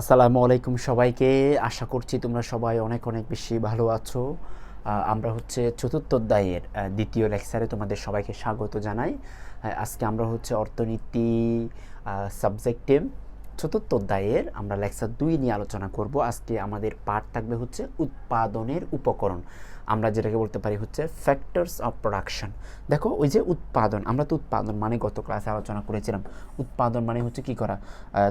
আসসালামু আলাইকুম সবাইকে। আশা করছি তোমরা সবাই অনেক অনেক বেশি ভালো আছো। আমরা হচ্ছে চতুর্থ অধ্যায়ের দ্বিতীয় লেকচারে তোমাদের সবাইকে স্বাগত জানাই। আজকে আমরা হচ্ছে অর্থনীতি সাবজেক্টে চতুর্থ অধ্যায়ের আমরা লেকচার দুই নিয়ে আলোচনা করব। আজকে আমাদের পাঠ থাকবে হচ্ছে উৎপাদনের উপকরণ। আমরা যেটাকে বলতে পারি হচ্ছে ফ্যাক্টরস অফ প্রোডাকশন দেখো, ওই যে উৎপাদন, আমরা তো উৎপাদন মানে গত ক্লাসে আলোচনা করেছিলাম। উৎপাদন মানে হচ্ছে কি করা?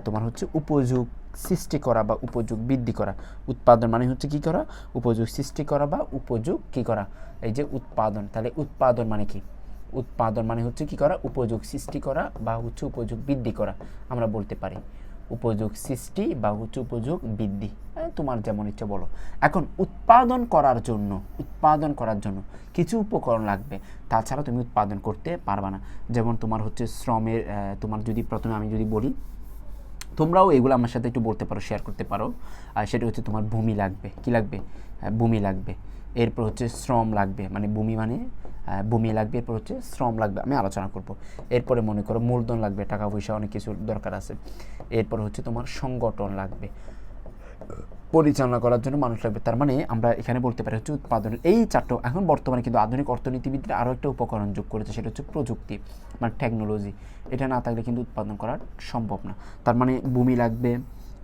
তোমার হচ্ছে উপযোগ সৃষ্টি করা বা উপযোগ বৃদ্ধি করা। উৎপাদন মানে হচ্ছে কি করা? উপযোগ সৃষ্টি করা বা উপযোগ কি করা? এই যে উৎপাদন, তাহলে উৎপাদন মানে কি? উৎপাদন মানে হচ্ছে কি করা? উপযোগ সৃষ্টি করা বা হচ্ছে উপযোগ বৃদ্ধি করা, আমরা বলতে পারি। উপযোগ সৃষ্টি বা হচ্ছে উপযোগ বৃদ্ধি। হ্যাঁ, তোমার যেমন ইচ্ছা বলো। এখন উৎপাদন করার জন্য উৎপাদন করার জন্য কিছু উপকরণ লাগবে। তাছাড়া তুমি উৎপাদন করতে পারবা না। যেমন তোমার হচ্ছে শ্রমের তোমার যদি প্রথমে আমি যদি বলি তোমরাও এগুলো আমার সাথে একটু বলতে পারো শেয়ার করতে পারো। আর সেটা হচ্ছে তোমার ভূমি লাগবে। কি লাগবে? আহ, ভূমি লাগবে। এরপর হচ্ছে শ্রম লাগবে। মানে ভূমি মানে ভূমি লাগবে, এরপর হচ্ছে শ্রম লাগবে, আমি আলোচনা করব। এরপরে মনে করো মূলধন লাগবে, টাকা পয়সা অনেক কিছু দরকার আছে। এরপর হচ্ছে তোমার সংগঠন লাগবে। পরিচালনা করার জন্য মানুষ লাগবে। তার মানে আমরা এখানে বলতে পারি হচ্ছে উৎপাদনের এই চারটা এখন বর্তমানে কিন্তু আধুনিক অর্থনীতিবিদরা আরও একটা উপকরণ যোগ করেছে, সেটা হচ্ছে প্রযুক্তি মানে টেকনোলজি এটা না থাকলে কিন্তু উৎপাদন করা সম্ভব না। তার মানে ভূমি লাগবে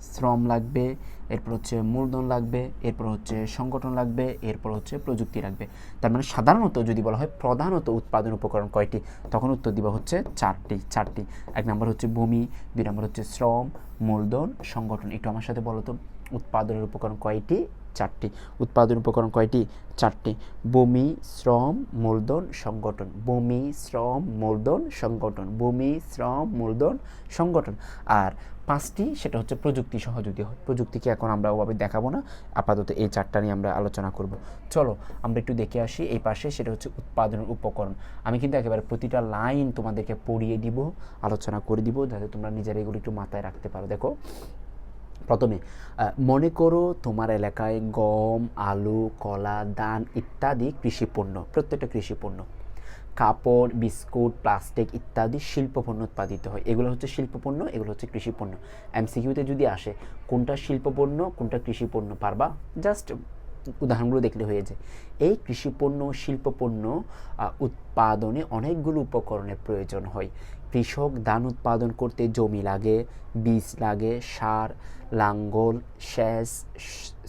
শ্রম লাগবে, এরপর হচ্ছে মূলধন লাগবে, এরপর হচ্ছে সংগঠন লাগবে, এরপর হচ্ছে প্রযুক্তি লাগবে। তার মানে সাধারণত যদি বলা হয় প্রধানত উৎপাদন উপকরণ কয়টি? তখন উত্তর দিবা হচ্ছে চারটি চারটি। এক নম্বর হচ্ছে ভূমি, দুই নম্বর হচ্ছে শ্রম, মূলধন, সংগঠন। একটু আমার সাথে বলো তো, উৎপাদনের উপকরণ কয়টি? চারটি, উৎপাদন উপকরণ কয়টি? চারটি। ভূমি, শ্রম, মূলধন, সংগঠন। ভূমি, শ্রম, মূলধন, সংগঠন। ভূমি, শ্রম, মূলধন, সংগঠন। আর পাঁচটি, সেটা হচ্ছে প্রযুক্তি সহযোগী হয়। প্রযুক্তিকে এখন আমরা ওভাবে দেখাবো না? আপাতত এই চারটা নিয়ে আমরা আলোচনা করব। চলো, আমরা একটু দেখে আসি। এই পাশে সেটা হচ্ছে উৎপাদনের উপকরণ। আমি কিন্তু একেবারে প্রতিটা লাইন তোমাদেরকে পড়িয়ে দিব, আলোচনা করে দিব, যাতে তোমরা নিজেরা এগুলো একটু মাথায় রাখতে পারো। দেখো প্রথমে মনে করো তোমার এলাকায় গম, আলু, কলা, ধান ইত্যাদি কৃষিপণ্য, প্রত্যেকটা কৃষিপণ্য। কাপড়, বিস্কুট, প্লাস্টিক ইত্যাদি শিল্পপণ্য উৎপাদিত হয়। এগুলো হচ্ছে শিল্পপণ্য, এগুলো হচ্ছে কৃষিপণ্য। এমসিকিউতে যদি আসে, কোনটা শিল্পপণ্য, কোনটা কৃষিপণ্য পারবা? জাস্ট উদাহরণগুলো দেখলে হয়ে যায়। এই কৃষিপণ্য, শিল্পপণ্য উৎপাদনে অনেকগুলো উপকরণের প্রয়োজন হয়। কৃষক ধান উৎপাদন করতে জমি লাগে, বীজ লাগে, সার, লাঙ্গল, সেচ,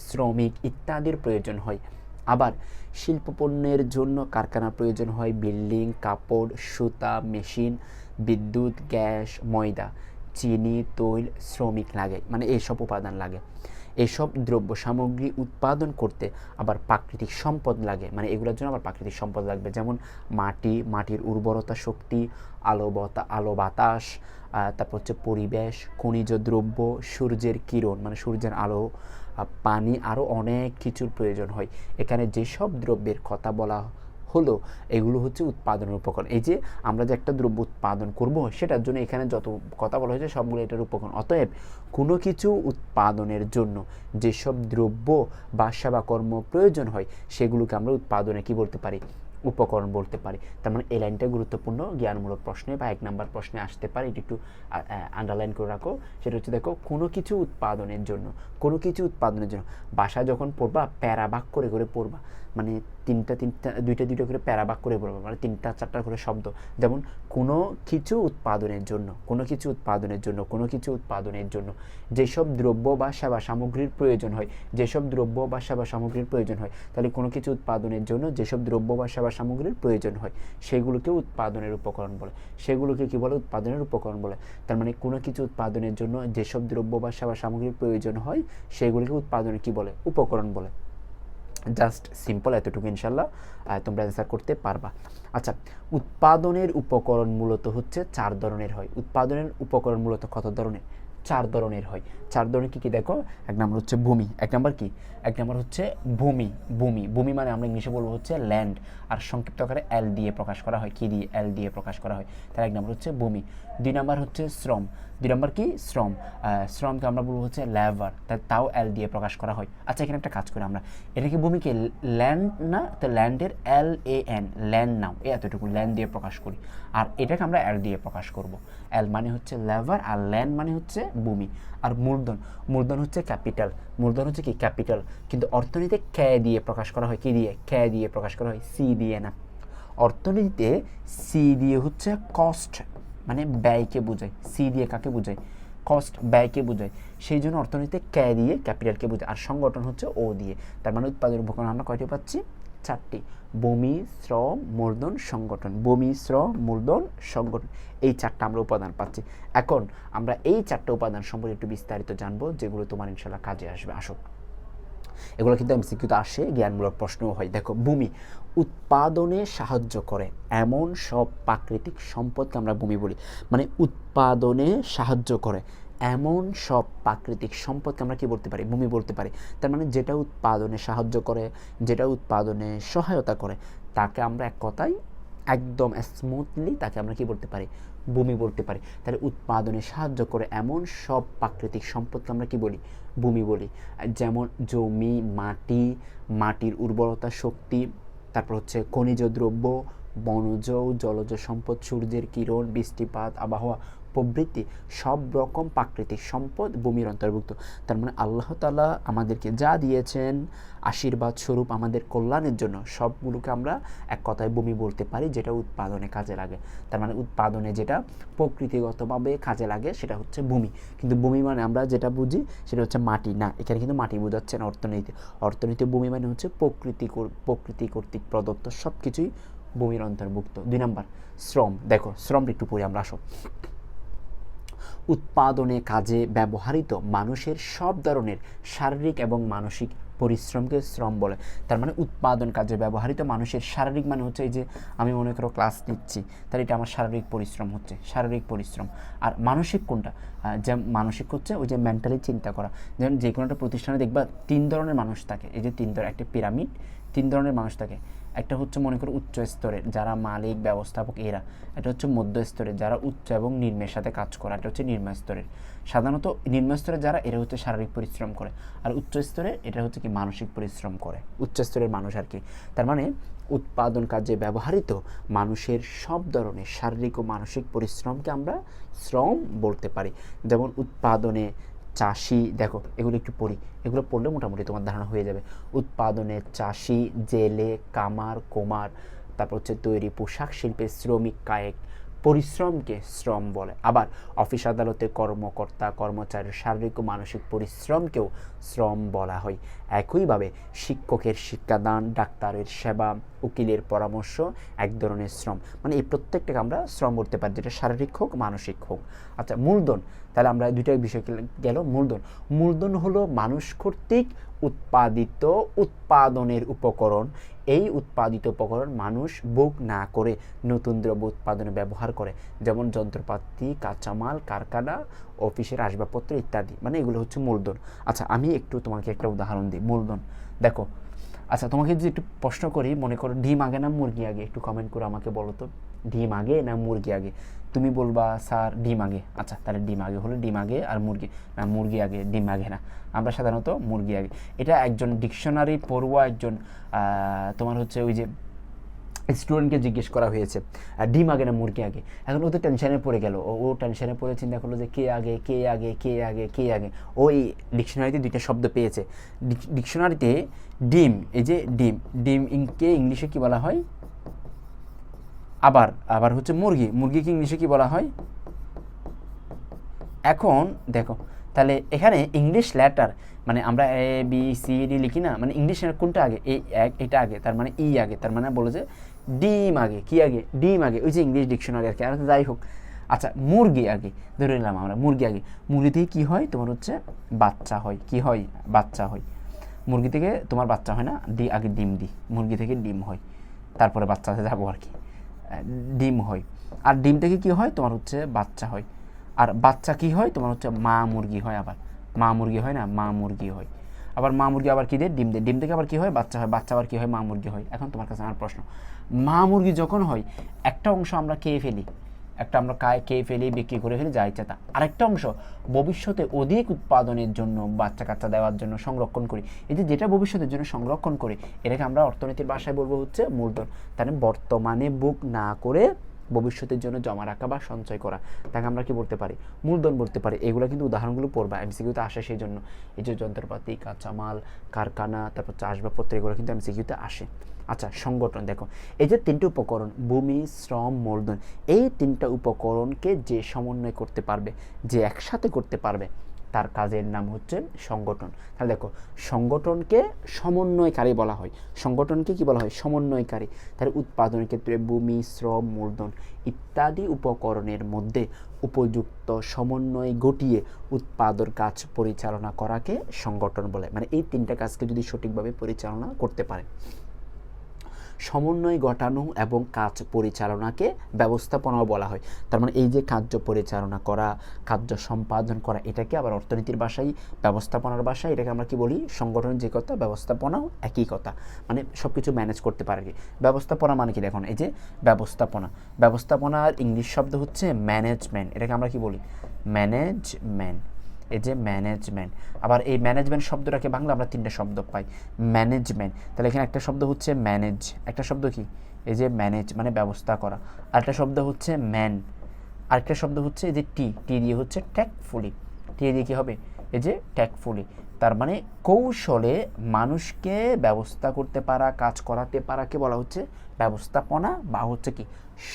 শ্রমিক ইত্যাদির প্রয়োজন হয়। আবার শিল্পপণ্যের জন্য কারখানা প্রয়োজন হয়, বিল্ডিং, কাপড়, সুতা, মেশিন, বিদ্যুৎ, গ্যাস, ময়দা, চিনি, তৈল, শ্রমিক লাগে মানে এইসব উপাদান লাগে। এসব দ্রব্য সামগ্রী উৎপাদন করতে আবার প্রাকৃতিক সম্পদ লাগে। মানে এগুলোর জন্য আবার প্রাকৃতিক সম্পদ লাগবে। যেমন মাটি, মাটির উর্বরতা শক্তি, আলো বতা, আলো বাতাস তারপর হচ্ছে পরিবেশ, খনিজ দ্রব্য, সূর্যের কিরণ মানে সূর্যের আলো পানি আরও অনেক কিছুর প্রয়োজন হয়। এখানে যেসব দ্রব্যের কথা বলা হলো, এগুলো হচ্ছে উৎপাদনের উপকরণ। এই যে আমরা যে একটা দ্রব্য উৎপাদন করব, সেটার জন্য এখানে যত কথা বলা হয়েছে সবগুলো এটার উপকরণ। অতএব কোনো কিছু উৎপাদনের জন্য যেসব দ্রব্য বা সেবা কর্ম প্রয়োজন হয়, সেগুলোকে আমরা উৎপাদনে কি বলতে পারি? উপকরণ বলতে পারি। তার মানে এই লাইনটা গুরুত্বপূর্ণ, জ্ঞানমূলক প্রশ্নে বা এক নাম্বার প্রশ্নে আসতে পারে। এটি একটু আন্ডারলাইন করে রাখো। সেটা হচ্ছে দেখো, কোনো কিছু উৎপাদনের জন্য, কোনো কিছু উৎপাদনের জন্য, বাসা যখন পড়বা, প্যারাবাক করে করে পড়বা মানে তিনটা তিনটা, দুইটা দুইটা করে প্যারাবাক করে পড়বা মানে তিনটা, চারটা করে শব্দ। যেমন কোনো কিছু উৎপাদনের জন্য, কোনো কিছু উৎপাদনের জন্য, কোনো কিছু উৎপাদনের জন্য, যেসব দ্রব্য বা সেবা সামগ্রীর প্রয়োজন হয়, যেসব দ্রব্য বা সেবা সামগ্রীর প্রয়োজন হয়, তাহলে কোনো কিছু উৎপাদনের জন্য যেসব দ্রব্য বা সেবা সামগ্রীর প্রয়োজন হয়, সেগুলোকে উৎপাদনের উপকরণ বলে। সেগুলোকে কি বলে? উৎপাদনের উপকরণ বলে। তার মানে কোনো কিছু উৎপাদনের জন্য যেসব দ্রব্য বা সেবা সামগ্রীর প্রয়োজন হয়, সেগুলোকে উৎপাদনের কি বলে? উপকরণ বলে। জাস্ট সিম্পল এতটুকু ইনশাল্লাহ তোমরা অ্যান্সার করতে পারবা। আচ্ছা উৎপাদনের উপকরণ মূলত হচ্ছে চার ধরনের হয়। উৎপাদনের উপকরণ মূলত কত ধরনের? চার ধরনের হয়। চার ধরনের কী কী দেখো? এক নম্বর হচ্ছে ভূমি। এক নম্বর কি? এক নম্বর হচ্ছে ভূমি। ভূমি। ভূমি মানে আমরা ইংলিশে বলব হচ্ছে ল্যান্ড আর সংক্ষিপ্ত আকারে এল দিয়ে প্রকাশ করা হয়। কি দিয়ে? এল দিয়ে প্রকাশ করা হয়। তার এক নম্বর হচ্ছে ভূমি। দুই নম্বর হচ্ছে শ্রম। দুই নম্বর কি? শ্রম। শ্রমকে আমরা বলব হচ্ছে লেবার তাও এল দিয়ে প্রকাশ করা হয়। আচ্ছা এখানে একটা কাজ করি আমরা। এটা কি ভূমিকে ল্যান্ড না? তো ল্যান্ডের এল এ এন ল্যান্ড নাও এই এতটুকু ল্যান্ড দিয়ে প্রকাশ করি। আর এটাকে আমরা এল দিয়ে প্রকাশ করব। এল মানে হচ্ছে লেবার আর ল্যান্ড মানে হচ্ছে ভূমি। আর মূল মূলধন মূলধন হচ্ছে ক্যাপিটাল মূলধন হচ্ছে কি? ক্যাপিটাল কিন্তু অর্থনীতিতে কে দিয়ে প্রকাশ করা হয়। কি দিয়ে? কে দিয়ে প্রকাশ করা হয়। সি দিয়ে না। অর্থনীতিতে সি দিয়ে হচ্ছে কস্ট মানে ব্যয়কে বোঝায় সি দিয়ে কাকে বোঝায়? কস্ট ব্যয়কে বোঝায়। সেই জন্য অর্থনীতিতে কে দিয়ে ক্যাপিটালকে বোঝায়। আর সংগঠন হচ্ছে ও দিয়ে। তার মানে উৎপাদন উপকরণ আমরা কয়টি পাচ্ছি? চারটি। বমি শ্রম, মূলধন, সংগঠন। বমি শ্রম, মূলধন, সংগঠন। এই চারটা আমরা উপাদান পাচ্ছি। এখন আমরা এই চারটা উপাদান সম্পর্কে একটু বিস্তারিত জানব, যেগুলো তোমার ইনশাল্লাহ কাজে আসবে। আসুক এগুলো কিন্তু এমসিকিউতে আসে, জ্ঞানমূলক প্রশ্নও হয়। দেখো, ভূমি উৎপাদনে সাহায্য করে। এমন সব প্রাকৃতিক সম্পদকে আমরা ভূমি বলি। মানে উৎপাদনে সাহায্য করে। এমন সব প্রাকৃতিক সম্পদকে আমরা কি বলতে পারি? ভূমি বলতে পারি। তার মানে যেটা উৎপাদনে সাহায্য করে, যেটা উৎপাদনে সহায়তা করে, তাকে আমরা এক কথায় একদম স্মুথলি তাকে আমরা কি বলতে পারি? ভূমি বলতে পারি। তাহলে উৎপাদনে সাহায্য করে এমন সব প্রাকৃতিক সম্পদকে আমরা কি বলি? ভূমি বলি। যেমন জমি, মাটি, মাটির উর্বরতা, শক্তি, তারপর হচ্ছে খনিজ দ্রব্য, বনজ, জলজ সম্পদ, সূর্যের কিরণ, বৃষ্টিপাত, আবহাওয়া প্রবৃত্তি, সব রকম প্রাকৃতিক সম্পদ ভূমির অন্তর্ভুক্ত। তার মানে আল্লাহ তালা আমাদেরকে যা দিয়েছেন, আশীর্বাদ স্বরূপ আমাদের কল্যাণের জন্য সবগুলোকে আমরা এক কথায় ভূমি বলতে পারি, যেটা উৎপাদনে কাজে লাগে। তার মানে উৎপাদনে যেটা প্রকৃতিগতভাবে কাজে লাগে, সেটা হচ্ছে ভূমি। কিন্তু ভূমি মানে আমরা যেটা বুঝি, সেটা হচ্ছে মাটি। না, এখানে কিন্তু মাটি বোঝাচ্ছে না অর্থনীতি। অর্থনীতি ভূমি মানে হচ্ছে প্রকৃতি প্রকৃতি কর্তৃক প্রদত্ত সব কিছুই ভূমির অন্তর্ভুক্ত। দুই নম্বর, শ্রম। দেখো, শ্রমটা একটু পরে আমরা আসো। উৎপাদনে কাজে ব্যবহৃত মানুষের সব ধরনের শারীরিক এবং মানসিক পরিশ্রমকে শ্রম বলে। তার মানে উৎপাদন কাজে ব্যবহৃত মানুষের শারীরিক মানে হচ্ছে এই যে আমি মনে করো ক্লাস নিচ্ছি তাহলে এটা আমার শারীরিক পরিশ্রম হচ্ছে, শারীরিক পরিশ্রম। আর মানসিক কোনটা? যে মানসিক হচ্ছে ওই যে মেন্টালি চিন্তা করা। যেমন যে কোনো একটা প্রতিষ্ঠানে দেখবা তিন ধরনের মানুষ থাকে। এই যে তিন ধরনের একটা পিরামিড তিন ধরনের মানুষ থাকে। একটা হচ্ছে মনে করো উচ্চ স্তরের যারা মালিক, ব্যবস্থাপক এরা, এটা হচ্ছে মধ্য স্তরের যারা উচ্চ এবং নিম্নের সাথে কাজ করা, এটা হচ্ছে নিম্ন স্তরের। সাধারণত নিম্ন স্তরে যারা, এরা হচ্ছে শারীরিক পরিশ্রম করে, আর উচ্চ স্তরে এটা হচ্ছে কি মানসিক পরিশ্রম করে, উচ্চ স্তরের মানুষ আর কি। তার মানে উৎপাদন কাজে ব্যবহৃত মানুষের সব ধরনের শারীরিক ও মানসিক পরিশ্রমকে আমরা শ্রম বলতে পারি। যেমন উৎপাদনে চাষি, দেখো, এগুলো একটু পড়ি। এগুলো পড়লে মোটামুটি তোমার ধারণা হয়ে যাবে। উৎপাদনে চাষি, জেলে, কামার, কোমার, তারপর হচ্ছে তৈরি পোশাক শিল্পের শ্রমিক, কায়েক, পরিশ্রমকে শ্রম বলে। আবার অফিস আদালতে কর্মকর্তা, কর্মচারীর শারীরিক ও মানসিক পরিশ্রমকেও শ্রম বলা হয়। একইভাবে শিক্ষকের শিক্ষাদান, ডাক্তারের সেবা, উকিলের পরামর্শ এক ধরনের শ্রম। মানে এই প্রত্যেকটাকে আমরা শ্রম করতে পারি, যেটা শারীরিক হোক, মানসিক হোক। আচ্ছা মূলধন তাহলে আমরা দুইটা বিষয় গেল মূলধন। মূলধন হলো মানুষ কর্তৃক উৎপাদিত উৎপাদনের উপকরণ। এই উৎপাদিত উপকরণ মানুষ বুক না করে নতুন দ্রব্য উৎপাদনে ব্যবহার করে। যেমন যন্ত্রপাতি, কাঁচামাল, কারখানা, অফিসের আসবাবপত্র ইত্যাদি। মানে এগুলো হচ্ছে মূলধন। আচ্ছা আমি একটু তোমাকে একটা উদাহরণ দিই, মূলধন। দেখো আচ্ছা তোমাকে যদি একটু প্রশ্ন করি, মনে করো ডিম আগে না মুরগি আগে? একটু কমেন্ট করে আমাকে বলো তো। ডিম আগে না মুরগি আগে? তুমি বলবা, স্যার, ডিম আগে। আচ্ছা তাহলে ডিম আগে হলো ডিম আগে আর মুরগি। না, মুরগি আগে, ডিম আগে না। আমরা সাধারণত মুরগি আগে। এটা একজন ডিকশনারি পড়ুয়া, একজন তোমার হচ্ছে ওই যে স্টুডেন্টকে জিজ্ঞেস করা হয়েছে ডিম আগে না মুরগি আগে? এখন ও তো টেনশনে পড়ে গেল। ও ও টেনশনে পড়ে চিন্তা করল যে কে আগে কে আগে কে আগে কে আগে? ওই ডিকশনারিতে দুইটা শব্দ পেয়েছে। ডিকশনারিতে ডিম, এই যে ডিম ডিম ইংকে, ইংলিশে কি বলা হয়? আবার আবার হচ্ছে মুরগি। মুরগিকে ইংলিশে কি বলা হয়? এখন, দেখো, তাহলে এখানে ইংলিশ লেটার মানে আমরা এ বি সি ডি লিখি না মানে ইংলিশ কোনটা আগে? এই এক, এটা আগে, তার মানে ই আগে, তার মানে বলো যে ডিম আগে। কি আগে? ডিম আগে। ওই যে ইংলিশ ডিকশনারি আর কি, আর যাই হোক। আচ্ছা মুরগি আগে, ধরে নিলাম আমরা, মুরগি আগে। মুরগি থেকে কী হয়? তোমার হচ্ছে বাচ্চা হয়। কি হয়? বাচ্চা হয়। মুরগি থেকে তোমার বাচ্চা হয় না ডি আগে ডিম দি। মুরগি থেকে ডিম হয়। তারপরে বাচ্চাতে যাব আর কি। ডিম হয়। আর ডিম থেকে কি হয়? তোমার হচ্ছে বাচ্চা হয়। আর বাচ্চা কি হয়? তোমার হচ্ছে মা মুরগি হয় আবার। মা মুরগি হয় না, মা মুরগি হয়। আবার মা মুরগি আবার কী দেয়? ডিম দেয়। ডিম থেকে আবার কী হয়? বাচ্চা হয়। বাচ্চা আবার কী হয়? মা মুরগি হয়। এখন তোমার কাছে আমার প্রশ্ন। মা মুরগি যখন হয়, একটা অংশ আমরা খেয়ে ফেলি। একটা আমরা কায় খেয়ে ফেলি, বিক্রি করে ফেলি, যা ইচ্ছা তা। আরেকটা অংশ, ভবিষ্যতে অধিক উৎপাদনের জন্য বাচ্চা কাচ্চা দেওয়ার জন্য সংরক্ষণ করি। এই যে যেটা ভবিষ্যতের জন্য সংরক্ষণ করি, এটাকে আমরা অর্থনীতির ভাষায় বলব হচ্ছে মূলধন। তাহলে বর্তমানে বুক না করে ভবিষ্যতের জন্য জমা রাখা বা সঞ্চয় করা, তাকে আমরা কি বলতে পারি? মূলধন বলতে পারি। এগুলো কিন্তু উদাহরণগুলো পড়বা এমসিকিউতে আসে সেই জন্য এই যে যন্ত্রপাতি, কাঁচামাল, কারখানা, তারপর চাষ বা পত্র এগুলো কিন্তু এমসিকিউতে আসে। আচ্ছা সংগঠন দেখো। এই যে তিনটে উপকরণ, ভূমি, শ্রম, মূলধন, এই তিনটা উপকরণকে যে সমন্বয় করতে পারবে, যে একসাথে করতে পারবে, তার কাজের নাম হচ্ছে সংগঠন। তাহলে দেখো, সংগঠনকে সমন্বয়কারী বলা হয়। সংগঠনকে কি বলা হয়? সমন্বয়কারী। তাহলে উৎপাদনের ক্ষেত্রে ভূমি, শ্রম, মূলধন ইত্যাদি উপকরণের মধ্যে উপযুক্ত সমন্বয় ঘটিয়ে উৎপাদন কাজ পরিচালনা করাকে সংগঠন বলে। মানে এই তিনটা কাজকে যদি সঠিকভাবে পরিচালনা করতে পারে। সমন্বয় ঘটানো এবং কাজ পরিচালনাকে ব্যবস্থাপনাও বলা হয়। তার মানে এই যে কার্য পরিচালনা করা, কার্য সম্পাদন করা, এটাকে আবার অর্থনীতির ভাষায় ব্যবস্থাপনার ভাষায় এটাকে আমরা কি বলি? সংগঠনের যে কথা, ব্যবস্থাপনাও একই কথা। মানে সব কিছু ম্যানেজ করতে পারে কি? ব্যবস্থাপনা মানে কি? দেখুন, এই যে ব্যবস্থাপনা। ব্যবস্থাপনার ইংলিশ শব্দ হচ্ছে ম্যানেজমেন্ট। এটাকে আমরা কি বলি? ম্যানেজমেন্ট। এই যে ম্যানেজমেন্ট আবার এই ম্যানেজমেন্ট শব্দটাকে বাংলা আমরা তিনটা শব্দ পাই। ম্যানেজমেন্ট তাহলে এখানে একটা শব্দ হচ্ছে ম্যানেজ একটা শব্দ কি? এই যে ম্যানেজ মানে ব্যবস্থা করা। আরেকটা শব্দ হচ্ছে ম্যান আরেকটা শব্দ হচ্ছে এই যে টি টি দিয়ে হচ্ছে ট্যাকফুলি টি দিয়ে কী হবে? এই যে ট্যাকফুলি তার মানে কৌশলে মানুষকে ব্যবস্থা করতে পারা, কাজ করাতে পারাকে বলা হচ্ছে ব্যবস্থাপনা বা হচ্ছে কি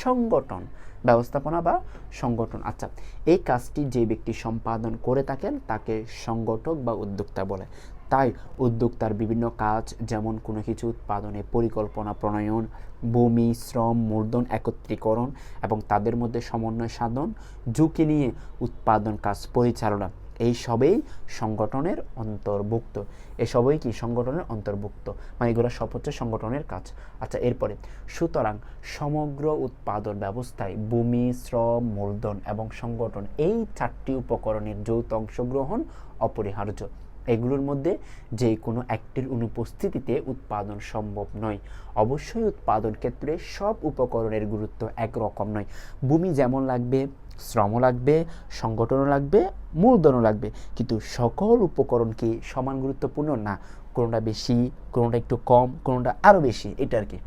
সংগঠন। ব্যবস্থাপনা বা সংগঠন। আচ্ছা এই কাজটি যে ব্যক্তি সম্পাদন করে থাকেন তাকে সংগঠক বা উদ্যোক্তা বলে। তাই উদ্যোক্তার বিভিন্ন কাজ যেমন কোনো কিছু উৎপাদনে পরিকল্পনা, প্রণয়ন, ভূমি, শ্রম, মূলধন একত্রীকরণ এবং তাদের মধ্যে সমন্বয় সাধন, ঝুঁকি নিয়ে উৎপাদন কাজ পরিচালনা। এই সবেই সংগঠনের অন্তর্ভুক্ত। এসবই কি? সংগঠনের অন্তর্ভুক্ত। মানে এগুলো সব হচ্ছে সংগঠনের কাজ। আচ্ছা এরপরে। সুতরাং সমগ্র উৎপাদন ব্যবস্থায় ভূমি, শ্রম, মূলধন এবং সংগঠন এই চারটি উপকরণের যৌথ অংশগ্রহণ অপরিহার্য। এগুলোর মধ্যে যে কোনো একটির অনুপস্থিতিতে উৎপাদন সম্ভব নয়। অবশ্যই উৎপাদন ক্ষেত্রে সব উপকরণের গুরুত্ব একরকম নয়। ভূমি যেমন লাগবে শ্রমও লাগবে, সংগঠনও লাগবে, মূলধনও লাগবে। কিন্তু সকল উপকরণকে সমান গুরুত্বপূর্ণ? না, কোনোটা বেশি, কোনোটা একটু কম, কোনোটা আরও বেশি? এটা আর কি।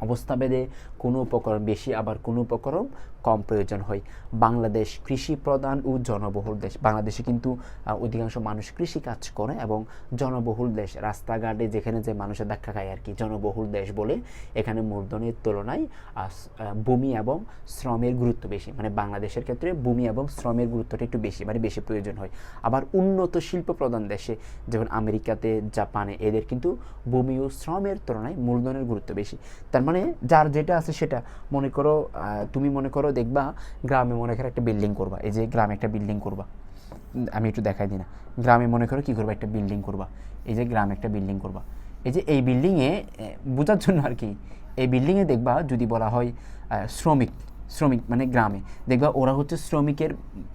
অবস্থা ভেদে কোনো উপকরণ, বেশি আবার কোনো উপকরণ কম প্রয়োজন হয়। বাংলাদেশ কৃষি প্রধান ও জনবহুল দেশ। বাংলাদেশে কিন্তু অধিকাংশ মানুষ কৃষি কাজ করে এবং জনবহুল দেশ। রাস্তাঘাটে যেখানে যে মানুষের দেখা খায় আর কি, জনবহুল দেশ বলে এখানে মূলধনের তুলনায় ভূমি এবং শ্রমের গুরুত্ব বেশি। মানে বাংলাদেশের ক্ষেত্রে ভূমি এবং শ্রমের গুরুত্বটা একটু বেশি মানে বেশি প্রয়োজন হয়। আবার উন্নত শিল্প প্রধান দেশে, যেমন আমেরিকাতে, জাপানে, এদের কিন্তু ভূমি ও শ্রমের তুলনায় মূলধনের গুরুত্ব বেশি। তার মানে যার যেটা আছে সেটা। মনে করো তুমি মনে করো দেখবা গ্রামে মনে করো একটা বিল্ডিং করবা। এই যে গ্রামে একটা বিল্ডিং করবা। আমি একটু দেখাই দিই না। গ্রামে মনে করো কী করবা? একটা বিল্ডিং করবা। এই যে গ্রামে একটা বিল্ডিং করবা। এই যে এই বিল্ডিংয়ে বোঝার জন্য আর কি, এই বিল্ডিংয়ে দেখবা যদি বলা হয় শ্রমিক শ্রমিক মানে গ্রামে। দেখবা ওরা হচ্ছে শ্রমিকের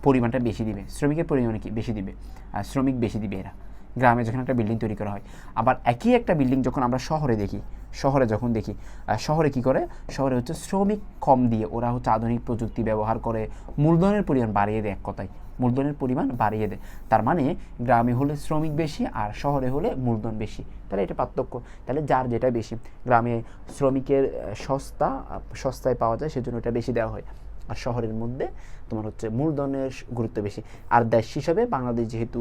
পরিমাণটা বেশি দিবে। শ্রমিকের পরিমাণে কি? বেশি দিবে। আর শ্রমিক বেশি দিবে এরা। গ্রামে যখন একটা বিল্ডিং তৈরি করা হয়। আবার একই একটা বিল্ডিং যখন আমরা শহরে দেখি, শহরে যখন দেখি শহরে কি করে? শহরে হচ্ছে শ্রমিক কম দিয়ে ওরা হচ্ছে আধুনিক প্রযুক্তি ব্যবহার করে, মূলধনের পরিমাণ বাড়িয়ে দেয় এক কথায়। মূলধনের পরিমাণ বাড়িয়ে দেয়। তার মানে গ্রামে হলে শ্রমিক বেশি আর শহরে হলে মূলধন বেশি। তাহলে এটা পার্থক্য। তাহলে যার যেটা বেশি। গ্রামে শ্রমিকের সস্তা সস্তায় পাওয়া যায় সেজন্য এটা বেশি দেওয়া হয়। আর শহরের মধ্যে তোমার হচ্ছে মূলধনের গুরুত্ব বেশি। আর দেশ হিসাবে বাংলাদেশ যেহেতু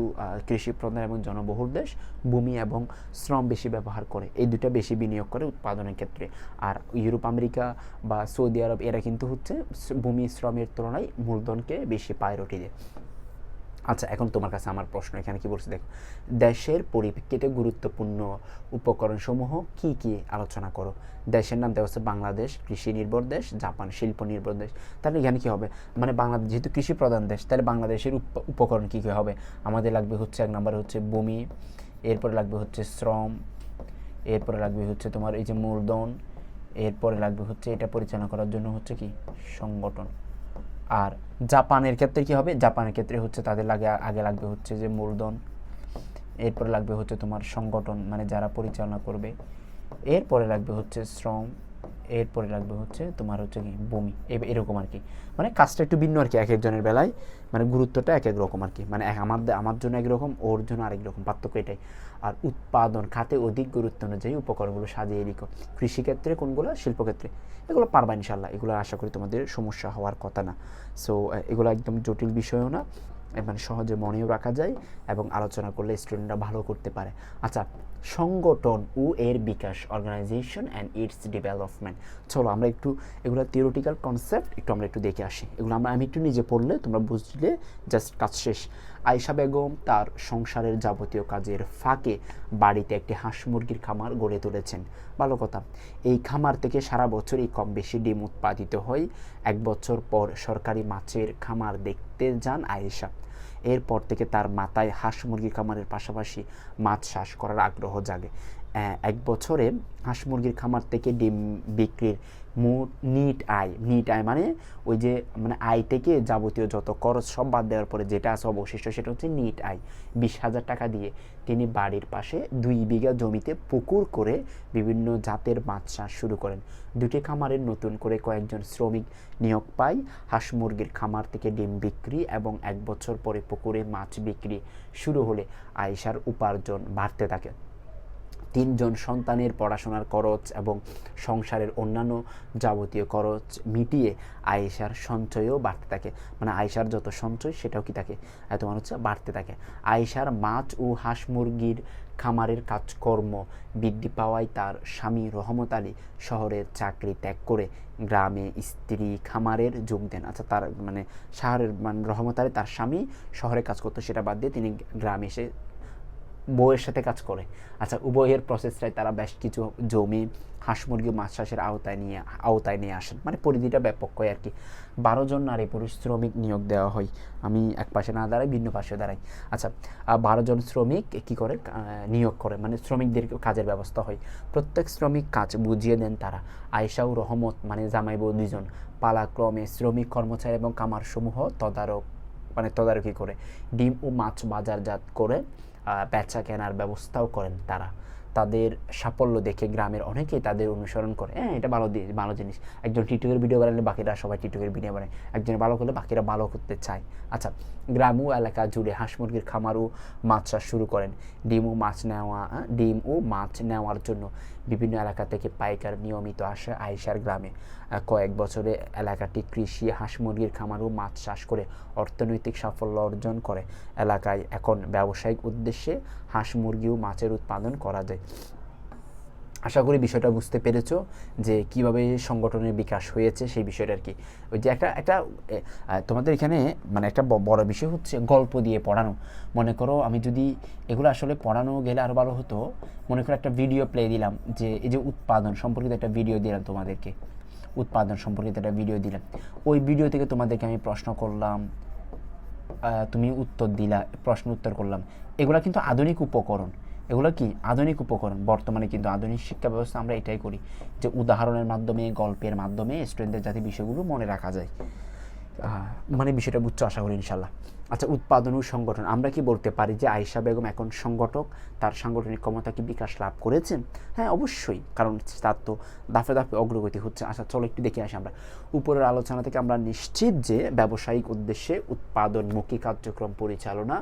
কৃষি প্রধান এবং জনবহুল দেশ, ভূমি এবং শ্রম বেশি ব্যবহার করে। এই দুটা বেশি বিনিয়োগ করে উৎপাদনের ক্ষেত্রে। আর ইউরোপ, আমেরিকা বা সৌদি আরব, এরা কিন্তু হচ্ছে ভূমি, শ্রমের তুলনায় মূলধনকে বেশি প্রায়োরিটি দেয়। আচ্ছা এখন তোমার কাছে আমার প্রশ্ন, এখানে কি বলছে দেখো, দেশের পরিপ্রেক্ষিতে গুরুত্বপূর্ণ উপকরণসমূহ কি কি আলোচনা করো? দেশের নাম দেওয়া হচ্ছে বাংলাদেশ, কৃষি নির্ভর দেশ, জাপান, শিল্প নির্ভর দেশ। তাহলে এখানে কী হবে? মানে বাংলাদেশ, যেহেতু কৃষি প্রধান দেশ, তাহলে বাংলাদেশের উপকরণ কী কী হবে? আমাদের লাগবে হচ্ছে এক নম্বরে হচ্ছে ভূমি, এরপরে লাগবে হচ্ছে শ্রম, এরপরে লাগবে হচ্ছে তোমার এই যে মূলধন, এরপরে লাগবে হচ্ছে এটা পরিচালনা করার জন্য হচ্ছে কি? সংগঠন। আর জাপানের ক্ষেত্রে কি হবে? জাপানের ক্ষেত্রে হচ্ছে তাদের লাগে, আগে লাগবে হচ্ছে যে মূলধন, এরপরে লাগবে হচ্ছে তোমার সংগঠন মানে যারা পরিচালনা করবে। এরপরে লাগবে হচ্ছে শ্রম এরপরে লাগবে হচ্ছে তোমার হচ্ছে কি বমি। এরকম আর কি। মানে কাজটা একটু ভিন্ন আর কি, এক একজনের বেলায়। মানে গুরুত্বটা এক এক রকম আর কি। মানে আমার আমার জন্য একরকম ওর জন্য আরেক রকম। পার্থক্য এটাই। আর উৎপাদন, খাতে অধিক গুরুত্ব অনুযায়ী উপকরণগুলো সাজিয়ে লিখো কৃষিক্ষেত্রে কোনগুলো? শিল্পক্ষেত্রে। এগুলো পারবা ইনশাল্লাহ এগুলো আশা করি তোমাদের সমস্যা হওয়ার কথা না। সো এগুলো একদম জটিল বিষয়ও না। মানে সহজে মনেও রাখা যায় এবং আলোচনা করলে স্টুডেন্টরা ভালো করতে পারে। আচ্ছা সংগঠন ও এর বিকাশ অর্গানাইজেশন অ্যান্ড ইটস ডেভেলপমেন্ট চলো আমরা একটু এগুলো থিওরিটিক্যাল কনসেপ্ট একটু আমরা একটু দেখে আসি। এগুলো আমরা, আমি একটু নিজে পড়লে তোমরা বুঝলে জাস্ট কাজ শেষ। আয়শা বেগম তার সংসারের যাবতীয় কাজের ফাঁকে বাড়িতে একটি হাঁস মুরগির খামার গড়ে তুলেছেন। ভালো কথা। এই খামার থেকে সারা বছরই কম বেশি ডিম উৎপাদিত হয়। এক বছর পর সরকারি মাছের খামার দেখতে যান আয়েশা। এরপর থেকে তার মাথায় হাঁস মুরগি খামারের পাশাপাশি মাছ চাষ করার আগ্রহ জাগে। এক বছরে হাঁস মুরগির খামার থেকে ডিম বিক্রির মোট নিট আয় নিট আয় মানে ওই যে মানে আয় থেকে যাবতীয় যত খরচ সব বাদ দেওয়ার পরে যেটা আছে অবশিষ্ট সেটা হচ্ছে নিট আয় বিশ হাজার টাকা দিয়ে তিনি বাড়ির পাশে দুই বিঘা জমিতে পুকুর করে বিভিন্ন জাতের মাছ চাষ শুরু করেন। দুটি খামারের নতুন করে কয়েকজন শ্রমিক নিয়োগ পায়। হাঁস মুরগির খামার থেকে ডিম বিক্রি এবং এক বছর পরে পুকুরে মাছ বিক্রি শুরু হলে আয়েশার উপার্জন বাড়তে থাকে। তিনজন সন্তানের পড়াশোনার খরচ এবং সংসারের অন্যান্য যাবতীয় খরচ মিটিয়ে আয়েশার সঞ্চয়ও বাড়তে থাকে। মানে আয়েশার যত সঞ্চয়, সেটাও কি থাকে? তোমার হচ্ছে বাড়তে থাকে। আয়েশার মাছ ও হাঁস মুরগির খামারের কাজকর্ম বৃদ্ধি পাওয়ায় তার স্বামী রহমত আলী শহরের চাকরি ত্যাগ করে গ্রামে স্ত্রী খামারের যোগ দেন। আচ্ছা তার মানে শহরের মানে রহমত আলী তার স্বামী শহরে কাজ করতো, সেটা বাদ দিয়ে তিনি গ্রামে এসে বউয়ের সাথে কাজ করে। আচ্ছা উভয়ের প্রসেসটাই তারা বেশ কিছু জমি হাঁস মুরগি মাছ চাষের আওতায় নিয়ে আওতায় নিয়ে আসেন। মানে পরিধিটা ব্যাপক হয় আর কি। বারো জন নারী পুরুষ শ্রমিক নিয়োগ দেওয়া হয়। আমি এক পাশে না দাঁড়াই, ভিন্ন পাশে দাঁড়াই। আচ্ছা বারো জন শ্রমিক কি করে? নিয়োগ করে। মানে শ্রমিকদের কাজের ব্যবস্থা হয়। প্রত্যেক শ্রমিক কাজ বুঝিয়ে দেন তারা। আয়েশা ও রহমত মানে জামাই বউ দুজন পালাক্রমে শ্রমিক কর্মচারী এবং কামার সমূহ তদারক মানে তদারকি করে। ডিম ও মাছ বাজারজাত করে বেচা কেনার ব্যবস্থাও করেন তারা। তাদের সাফল্য দেখে গ্রামের অনেকেই তাদের অনুসরণ করে। হ্যাঁ এটা ভালো ভালো জিনিস। একজন টিকটকের ভিডিও বানালে বাকিরা সবাই টিকটকের ভিডিও বানায়। একজন ভালো করলে বাকিরা ভালো করতে চায়। আচ্ছা গ্রাম ও এলাকা জুড়ে হাঁস মুরগির খামারও মাছ চাষ শুরু করেন। ডিম ও মাছ নেওয়া ডিম ও মাছ নেওয়ার জন্য। বিভিন্ন এলাকা থেকে পাইকার নিয়মিত আসে আয়েশার গ্রামে। কয়েক বছরে এলাকাটি কৃষি, হাঁস মুরগির খামার ও মাছ চাষ করে অর্থনৈতিক সাফল্য অর্জন করে। এলাকায় এখন ব্যবসায়িক উদ্দেশ্যে হাঁস মুরগি ও মাছের উৎপাদন করা যায়। আশা করি বিষয়টা বুঝতে পেরেছ যে কীভাবে সংগঠনের বিকাশ হয়েছে সেই বিষয়টা আর কি। ওই যে একটা একটা তোমাদের এখানে মানে একটা বড় বিষয় হচ্ছে গল্প দিয়ে পড়ানো। মনে করো আমি যদি এগুলো আসলে পড়ানো গেলে আরও ভালো হতো, মনে করো একটা ভিডিও প্লে দিলাম যে এই যে উৎপাদন সম্পর্কিত একটা ভিডিও দিলাম তোমাদেরকে। উৎপাদন সম্পর্কিত একটা ভিডিও দিলাম। ওই ভিডিও থেকে তোমাদেরকে আমি প্রশ্ন করলাম তুমি উত্তর দিলা, প্রশ্ন উত্তর করলাম। এগুলা কিন্তু আধুনিক উপকরণ। এগুলো কি? আধুনিক উপকরণ। বর্তমানে কিন্তু আধুনিক শিক্ষা ব্যবস্থা আমরা এটাই করি যে উদাহরণের মাধ্যমে, গল্পের মাধ্যমে স্টুডেন্টদের যাতে বিষয়গুলো মনে রাখা যায়। মানে বিষয়টা বুঝছ আশা করি ইনশাল্লাহ আচ্ছা উৎপাদন ও সংগঠন, আমরা কি বলতে পারি যে আয়েশা বেগম এখন সংগঠক? তার সাংগঠনিক ক্ষমতা কি বিকাশ লাভ করেছেন? হ্যাঁ অবশ্যই, কারণ তার তো দাফে দাফে অগ্রগতি হচ্ছে। আচ্ছা চলো একটু দেখে আসি আমরা। উপরের আলোচনা থেকে আমরা নিশ্চিত যে ব্যবসায়িক উদ্দেশ্যে উৎপাদনমুখী কার্যক্রম পরিচালনা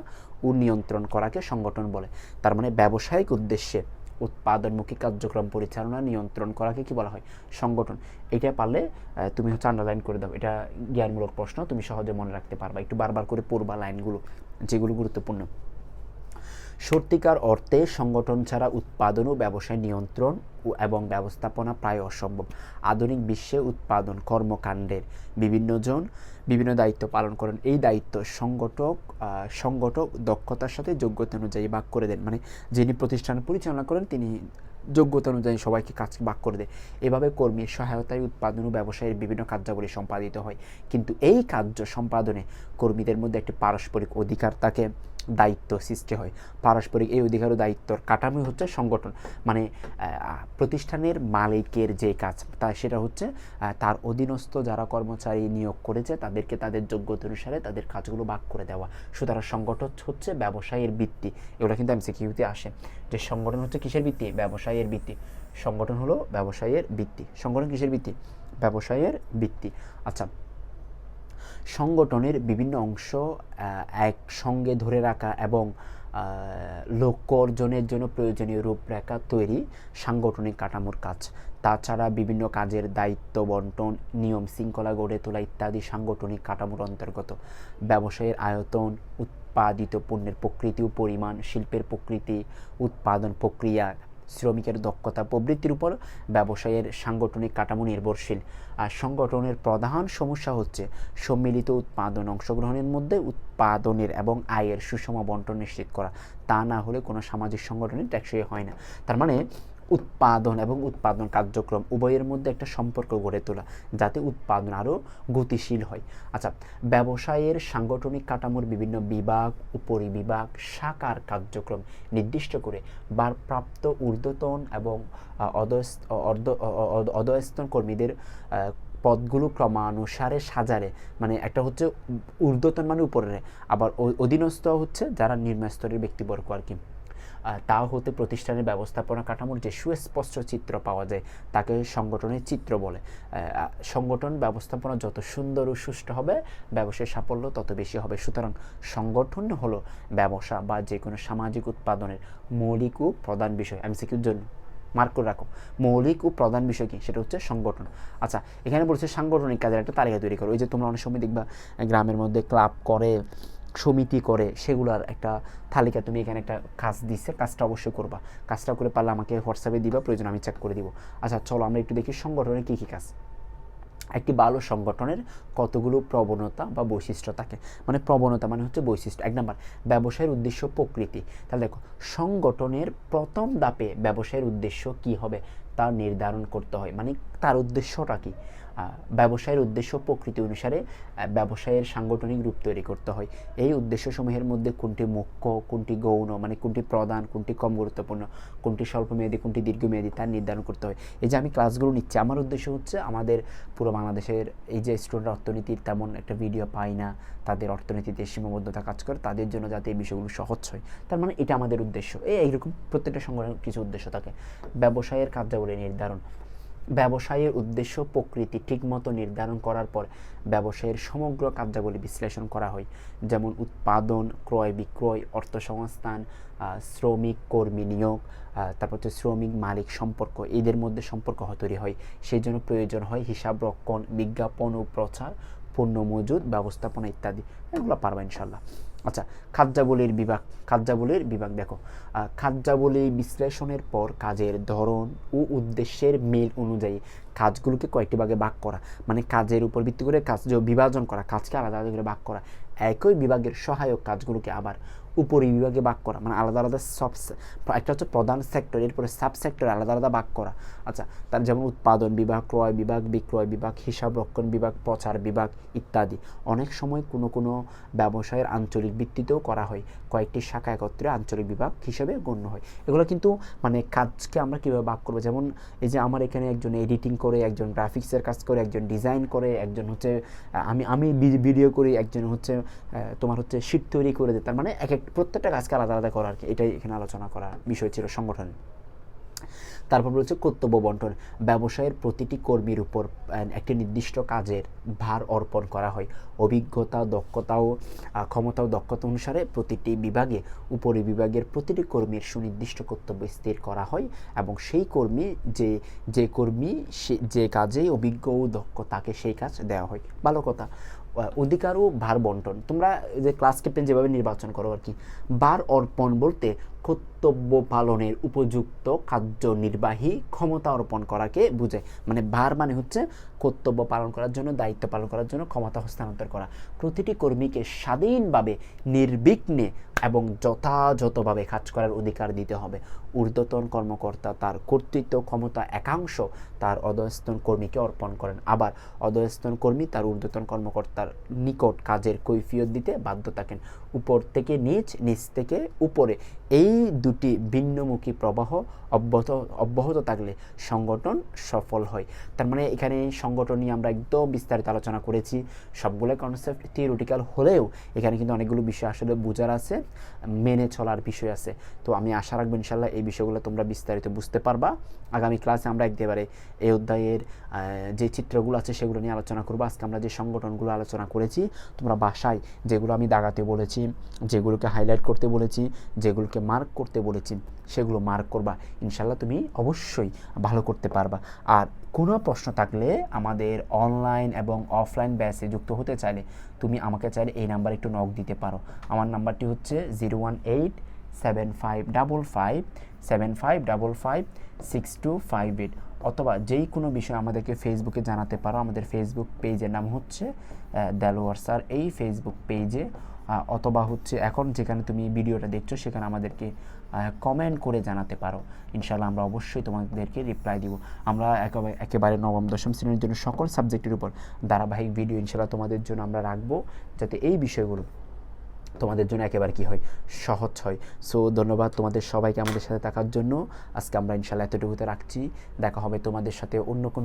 ও নিয়ন্ত্রণ করাকে সংগঠন বলে। তার মানে ব্যবসায়িক উদ্দেশ্যে উৎপাদনমুখী কার্যক্রম পরিচালনা নিয়ন্ত্রণ করাকে কি বলা হয়? সংগঠন। এটা পারলে তুমি হচ্ছে আন্ডারলাইন করে দাও। এটা জ্ঞানমূলক প্রশ্ন, তুমি সহজে মনে রাখতে পারবা। একটু বারবার করে পড়বা লাইনগুলো, যেগুলো গুরুত্বপূর্ণ। সত্যিকার অর্থে সংগঠন ছাড়া উৎপাদন ও ব্যবসায় নিয়ন্ত্রণ এবং ব্যবস্থাপনা প্রায় অসম্ভব। আধুনিক বিশ্বে উৎপাদন কর্মকাণ্ডের বিভিন্ন জন বিভিন্ন দায়িত্ব পালন করেন। এই দায়িত্ব সংগঠক সংগঠক দক্ষতার সাথে যোগ্যতা অনুযায়ী ভাগ করে দেন। মানে যিনি প্রতিষ্ঠান পরিচালনা করেন, তিনি যোগ্যতা অনুযায়ী সবাইকে কাজ ভাগ করে দেয়। এভাবে কর্মীর সহায়তায় উৎপাদন ও ব্যবসায়ের বিভিন্ন কার্যাবলী সম্পাদিত হয়। কিন্তু এই কার্য সম্পাদনে কর্মীদের মধ্যে একটি পারস্পরিক অধিকার থাকে। দায়িত্ব সৃষ্টি হয়। পারস্পরিক এই অধিকার ও দায়িত্বর কাঠামোই হচ্ছে সংগঠন। মানে প্রতিষ্ঠানের মালিকের যে কাজ, তা সেটা হচ্ছে তার অধীনস্থ যারা কর্মচারী নিয়োগ করেছে, তাদেরকে তাদের যোগ্যতা অনুসারে তাদের কাজগুলো ভাগ করে দেওয়া। সুতরাং সংগঠন হচ্ছে ব্যবসায়ের ভিত্তি। এগুলো কিন্তু এমসিকিউতে আসে। যে সংগঠন হচ্ছে কিসের ভিত্তি? ব্যবসায়ের ভিত্তি। সংগঠন হলো ব্যবসায়ের ভিত্তি। সংগঠন কিসের ভিত্তি? ব্যবসায়ের ভিত্তি। আচ্ছা সংগঠনের বিভিন্ন অংশ একসঙ্গে ধরে রাখা এবং লক্ষ্য অর্জনের জন্য প্রয়োজনীয় রূপরেখা তৈরি সাংগঠনিক কাঠামোর কাজ। তাছাড়া বিভিন্ন কাজের দায়িত্ব, বন্টন, নিয়ম শৃঙ্খলা গড়ে তোলা ইত্যাদি সাংগঠনিক কাঠামোর অন্তর্গত। ব্যবসায়ের আয়তন, উৎপাদিত পণ্যের প্রকৃতি ও পরিমাণ, শিল্পের প্রকৃতি, উৎপাদন প্রক্রিয়া শ্রমিকের দক্ষতা, প্রবৃত্তির উপর ব্যবসায়ের সাংগঠনিক কাঠামো নির্ভরশীল। আর সংগঠনের প্রধান সমস্যা হচ্ছে সম্মিলিত উৎপাদন অংশগ্রহণের মধ্যে উৎপাদনের এবং আয়ের সুষম বন্টন নিশ্চিত করা। তা না হলে কোনো সামাজিক সংগঠনের টেকসই হয় না। তার মানে উৎপাদন এবং উৎপাদন কার্যক্রম উভয়ের মধ্যে একটা সম্পর্ক গড়ে তোলা, যাতে উৎপাদন আরও গতিশীল হয়। আচ্ছা ব্যবসায়ের সাংগঠনিক কাঠামোর বিভিন্ন বিভাগ উপরিবিভাগ শাখার কার্যক্রম নির্দিষ্ট করে ভারপ্রাপ্ত ঊর্ধ্বতন এবং অধস্তন কর্মীদের পদগুলো ক্রমানুসারে সাজারে মানে একটা হচ্ছে ঊর্ধ্বতন মানে উপরে আবার অধীনস্থ হচ্ছে যারা নিম্ন স্তরের ব্যক্তিবর্গ আর কি। তা হতে প্রতিষ্ঠানের ব্যবস্থাপনা কাঠামোর যে সুস্পষ্ট চিত্র পাওয়া যায়, তাকে সংগঠনের চিত্র বলে। সংগঠন ব্যবস্থাপনা যত সুন্দর ও সুষ্ঠু হবে, ব্যবসায় সাফল্য তত বেশি হবে। সুতরাং সংগঠন হলো ব্যবসা বা যে কোনো সামাজিক উৎপাদনের মৌলিক ও প্রধান বিষয়। এমসিকিউর জন্য মার্ক করে রাখো। মৌলিক ও প্রধান বিষয় কী? সেটা হচ্ছে সংগঠন। আচ্ছা এখানে বলছে সাংগঠনিক কাজের একটা তালিকা তৈরি করো। ওই যে তোমরা অনেক সময় দেখবা, গ্রামের মধ্যে ক্লাব করে সমিতি করে সেগুলোর একটা তালিকা তুমি এখানে একটা কাজ দিচ্ছে কাজটা অবশ্যই করবা। কাজটা করে পারলে আমাকে হোয়াটসঅ্যাপে দিবা, প্রয়োজন আমি চেক করে দিব। আচ্ছা চলো আমরা একটু দেখি সংগঠনের কী কী কাজ। একটি ভালো সংগঠনের কতগুলো প্রবণতা বা বৈশিষ্ট্য থাকে। মানে প্রবণতা মানে হচ্ছে বৈশিষ্ট্য। এক নাম্বার, ব্যবসায়ের উদ্দেশ্য প্রকৃতি। তাহলে দেখো, সংগঠনের প্রথম দাপে ব্যবসায়ের উদ্দেশ্য কি হবে? তা নির্ধারণ করতে হয়। মানে তার উদ্দেশ্যটা কি? ব্যবসায়ের উদ্দেশ্য প্রকৃতি অনুসারে ব্যবসায়ের সাংগঠনিক রূপ তৈরি করতে হয়। এই উদ্দেশ্যসমূহের মধ্যে কোনটি মুখ্য, কোনটি গৌণ মানে কোনটি প্রধান, কোনটি কম গুরুত্বপূর্ণ, কোনটি স্বল্পমেয়াদী কোনটি দীর্ঘমেয়াদী তা নির্ধারণ করতে হয়। এই যে আমি ক্লাসগুলো নিচ্ছি, আমার উদ্দেশ্য হচ্ছে আমাদের পুরো বাংলাদেশের এই যে স্টুডেন্ট অর্থনীতির তেমন একটা ভিডিও পাই না, তাদের অর্থনীতিতে সীমাবদ্ধতা কাজ করে, তাদের জন্য যাতে এই বিষয়গুলো সহজ হয়। তার মানে এটা আমাদের উদ্দেশ্য। এই এইরকম প্রত্যেকটা সংগঠনের কিছু উদ্দেশ্য থাকে। ব্যবসায়ের কার্যাবলী নির্ধারণ। ব্যবসায়ের উদ্দেশ্য প্রকৃতি ঠিকমতো নির্ধারণ করার পর ব্যবসায়ের সমগ্র কার্যাবলী বিশ্লেষণ করা হয়। যেমন উৎপাদন ক্রয় বিক্রয় অর্থসংস্থান আহ, শ্রমিক কর্মী নিয়োগ তারপর হচ্ছে শ্রমিক মালিক সম্পর্ক এদের মধ্যে সম্পর্ক তৈরি হয়। সেই জন্য প্রয়োজন হয় হিসাব রক্ষণ বিজ্ঞাপন ও প্রচার পণ্য মজুদ ব্যবস্থাপনা ইত্যাদি। এগুলো পারবা ইনশাল্লাহ আচ্ছা খাদ্যাবলীর বিভাগ খাদ্যাবলীর বিভাগ দেখো। কার্যাবলী বিশ্লেষণের পর কাজের ধরন ও উদ্দেশ্যের মিল অনুযায়ী কাজগুলোকে কয়েকটি ভাগে ভাগ করা। মানে কাজের উপর ভিত্তি করে কাজ বিভাজন করা, কাজকে আলাদা আলাদা করে ভাগ করা। একই বিভাগের সহায়ক কাজগুলোকে আবার উপরি বিভাগে ভাগ করা মানে আলাদা আলাদা সব একটা হচ্ছে প্রধান সেক্টর এরপরে সাব সেক্টর আলাদা আলাদা ভাগ করা। আচ্ছা তার যেমন উৎপাদন বিভাগ, ক্রয় বিভাগ, বিক্রয় বিভাগ, হিসাব রক্ষণ বিভাগ, প্রচার বিভাগ ইত্যাদি। অনেক সময় কোনো কোনো ব্যবসায়ের আঞ্চলিক ভিত্তিতেও করা হয়। কয়েকটি শাখা একত্রে আঞ্চলিক বিভাগ হিসেবে গণ্য হয়। এগুলো কিন্তু মানে কাজকে আমরা কীভাবে ভাগ করব? যেমন এই যে আমার এখানে একজন এডিটিং করে, একজন গ্রাফিক্সের কাজ করে, একজন ডিজাইন করে, একজন হচ্ছে, আমি আমি ভিডিও করি, একজন হচ্ছে তোমার হচ্ছে শীট তৈরি করে দেয়। তার মানে এক এক প্রত্যেকটা কাজকে আলাদা আলাদা করা আর কি, এটাই এখানে আলোচনা করার বিষয় ছিল সংগঠন। তারপর রয়েছে কর্তব্য বন্টন, ব্যবসায়ের প্রতিটি কর্মীর উপর একটি নির্দিষ্ট কাজের ভার অর্পণ করা হয়। অভিজ্ঞতা, দক্ষতা ও ক্ষমতা ও দক্ষতা অনুসারে প্রতিটি বিভাগে, উপরি বিভাগের প্রতিটি কর্মীর সুনির্দিষ্ট কর্তব্য স্থির করা হয় এবং সেই কর্মী যে যে কর্মী সে, যে কাজে অভিজ্ঞ ও দক্ষ তাকে সেই কাজ দেওয়া হয়। ভালো কথা। অধিকার ও ভার বন্টন। তোমরা যে ক্লাস ক্যাপ্টেন যেভাবে নির্বাচন করো আর কি বার অর্পণ বলতে কর্তব্য পালনের উপযুক্ত কার্যনির্বাহী ক্ষমতা অর্পণ করাকে বোঝায় মানে ভার মানে হচ্ছে কর্তব্য পালন করার জন্য, দায়িত্ব পালন করার জন্য ক্ষমতা হস্তান্তর করা। প্রতিটি কর্মীকে স্বাধীনভাবে নির্বিঘ্নে এবং যথাযথভাবে কাজ করার অধিকার দিতে হবে। ঊর্ধ্বতন কর্মকর্তা তার কর্তৃত্ব, ক্ষমতা, একাংশ তার অধস্তন কর্মীকে অর্পণ করেন। আবার অধস্তন কর্মী তার ঊর্ধ্বতন কর্মকর্তার নিকট কাজের কৈফিয়ত দিতে বাধ্য থাকেন। উপর থেকে নিচ নিচ থেকে উপরে। এই দুটি ভিন্নমুখী প্রবাহ অব্যাহত অব্যাহত থাকলে সংগঠন সফল হয়। তার মানে এখানে সংগঠন নিয়ে আমরা একদম বিস্তারিত আলোচনা করেছি। সবগুলো কনসেপ্ট থিওরিটিক্যাল হলেও এখানে কিন্তু অনেকগুলো বিষয় আসলে বোঝার আছে, মেনে চলার বিষয় আছে। তো আমি আশা রাখব ইনশাল্লাহ এই বিষয়গুলো তোমরা বিস্তারিত বুঝতে পারবা। আগামী ক্লাসে আমরা একেবারে এই অধ্যায়ের যে চিত্রগুলো আছে সেগুলো নিয়ে আলোচনা করব। আজকে আমরা যে সংগঠনগুলো আলোচনা করেছি, তোমরা বাসায় যেগুলো আমি দাগাতে বলেছি যেগুলোকে হাইলাইট করতে বলেছি, যেগুলোকে মার্ক করতে বলেছি, সেগুলো মার্ক করবা। ইনশাল্লাহ তুমি অবশ্যই ভালো করতে পারবা। আর কোনো প্রশ্ন থাকলে আমাদের অনলাইন এবং অফলাইন ব্যাচে যুক্ত হতে চাইলে তুমি আমাকে চাইলে এই নাম্বার একটু নক দিতে পারো। আমার নাম্বারটি হচ্ছে zero one eight seven five double five seven five double five six two five eight অথবা যেই কোনো বিষয় আমাদেরকে ফেসবুকে জানাতে পারো, আমাদের ফেসবুক পেজের নাম হচ্ছে দেলোয়ার স্যার এই ফেসবুক পেজে অথবা হচ্ছে এখন যেখানে তুমি ভিডিওটা দেখছ, সেখানে আমাদেরকে কমেন্ট করে জানাতে পারো। ইনশাল্লাহ আমরা অবশ্যই তোমাদেরকে রিপ্লাই দিব। আমরা একেবারে একেবারে নবম, দশম শ্রেণির জন্য সকল সাবজেক্টের উপর ধারাবাহিক ভিডিও ইনশাল্লাহ তোমাদের জন্য আমরা রাখব, যাতে এই বিষয়গুলো তোমাদের জন্য একেবারে কি হয়? সহজ হয়। সো ধন্যবাদ তোমাদের সবাইকে আমাদের সাথে থাকার জন্য। আজকে আমরা ইনশাল্লাহ এতটুকুতে রাখছি। দেখা হবে তোমাদের সাথে অন্য কোনো